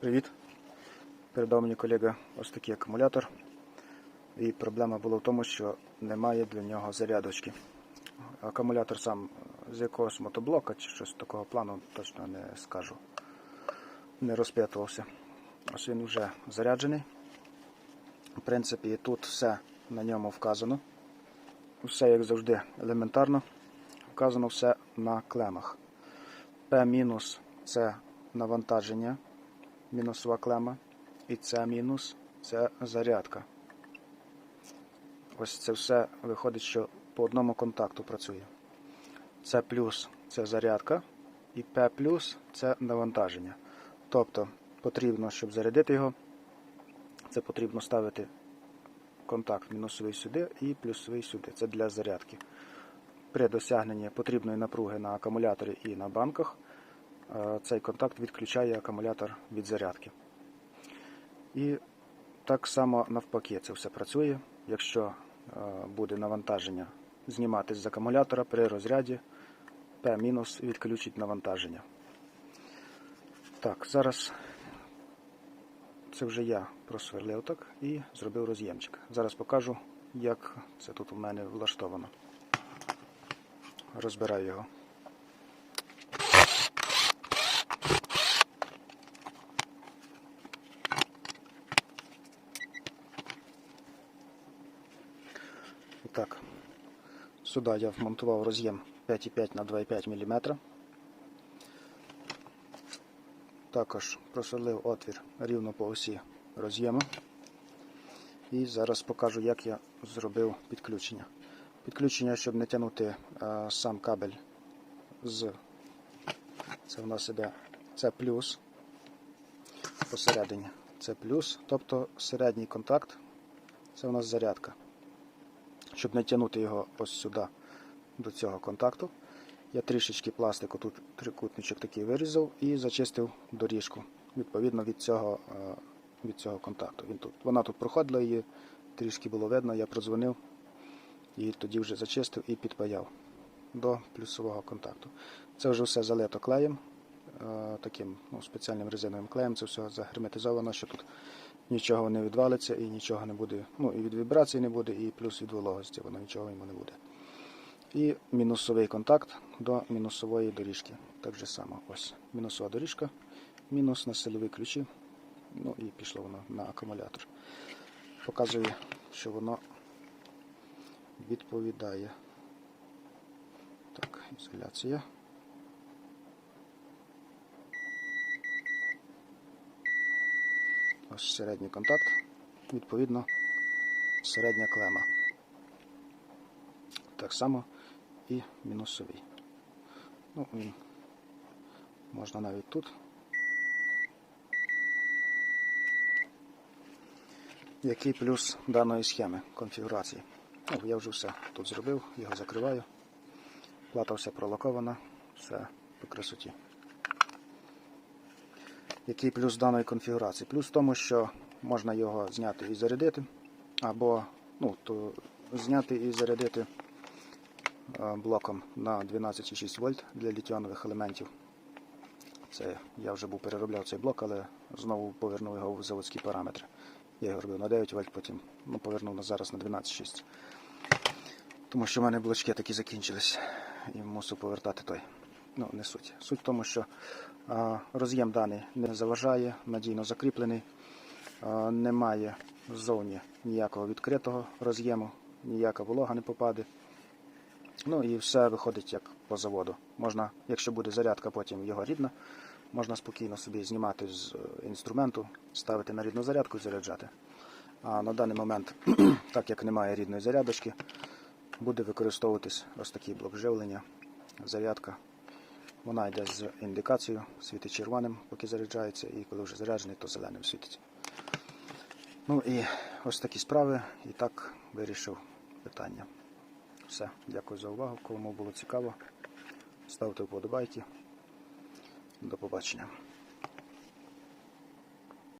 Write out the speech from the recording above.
Привіт. Передав мені колега ось такий акумулятор. І проблема була в тому, що немає для нього зарядочки. Акумулятор сам з якогось мотоблока чи щось такого плану точно не скажу. Не розпитувався. Ось він вже заряджений. В принципі, тут все на ньому вказано. Все, як завжди, елементарно. Вказано все на клемах. P- це навантаження, мінусова клема. І це мінус це зарядка. Ось це все виходить, що по одному контакту працює. Це плюс це зарядка, і P плюс це навантаження. Тобто потрібно, щоб зарядити його, це потрібно ставити контакт мінусовий сюди і плюсовий сюди. Це для зарядки. При досягненні потрібної напруги на акумуляторі і на банках цей контакт відключає акумулятор від зарядки. І так само навпаки це все працює. Якщо е, буде навантаження зніматись з акумулятора при розряді, P- відключить навантаження. Так, зараз це вже я просверлив так і зробив роз'ємчик. Зараз покажу, як це тут у мене влаштовано. Розбираю його. Так, сюди я вмонтував роз'єм 5,5 на 2,5 мм. Також просверлив отвір рівно по осі роз'єму. І зараз покажу, як я зробив підключення. Підключення, щоб не тягнути е, сам кабель з це в нас іде це плюс посередині. Це плюс, тобто середній контакт це у нас зарядка. Щоб не тягнути його ось сюди до цього контакту. Я трішечки пластику тут трикутничок такий вирізав і зачистив доріжку відповідно від цього, е, від цього контакту. Він тут, Вона тут проходила, її трішки було видно, я продзвонив і тоді вже зачистив і підпаяв до плюсового контакту. Це вже все залито клеєм, е, таким ну, спеціальним резиновим клеєм. Це все загерметизовано, що тут нічого не відвалиться і нічого не буде. Ну і від вібрацій не буде, і плюс від вологості, воно нічого йому не буде. І мінусовий контакт до мінусової доріжки. Так же само. Ось мінусова доріжка, мінус на силові ключі. Ну і пішло воно на акумулятор. Показує, що воно відповідає. Так, ізоляція. Ось середній контакт, відповідно, середня клема. Так само і мінусовий. Ну, він можна навіть тут. Який плюс даної схеми конфігурації? Ну, я вже все тут зробив, його закриваю. Плата вся пролакована, все по красоті. Який плюс даної конфігурації? Плюс в тому, що можна його зняти і зарядити, або ну, то зняти і зарядити е, блоком на 12,6 вольт для літіонових елементів. Це я вже був переробляв цей блок, але знову повернув його в заводські параметри. Я його робив на 9 вольт, потім ну, повернув на зараз на 12,6. Тому що в мене блочки такі закінчились і мусив повертати той. Ну, не суть. Суть в тому, що роз'єм даний не заважає, надійно закріплений, немає ззовні ніякого відкритого роз'єму, ніяка волога не попаде. Ну і все виходить як по заводу. Можна, якщо буде зарядка, потім його рідна, можна спокійно собі знімати з е, інструменту, ставити на рідну зарядку і заряджати. А на даний момент, так як немає рідної зарядочки, буде використовуватись ось такий блок живлення, зарядка. Вона йде з індикацією, світить червоним, поки заряджається, і коли вже заряджений, то зеленим світить. Ну і ось такі справи. І так вирішив питання. Все, дякую за увагу. Кому було цікаво, ставте вподобайки. До побачення.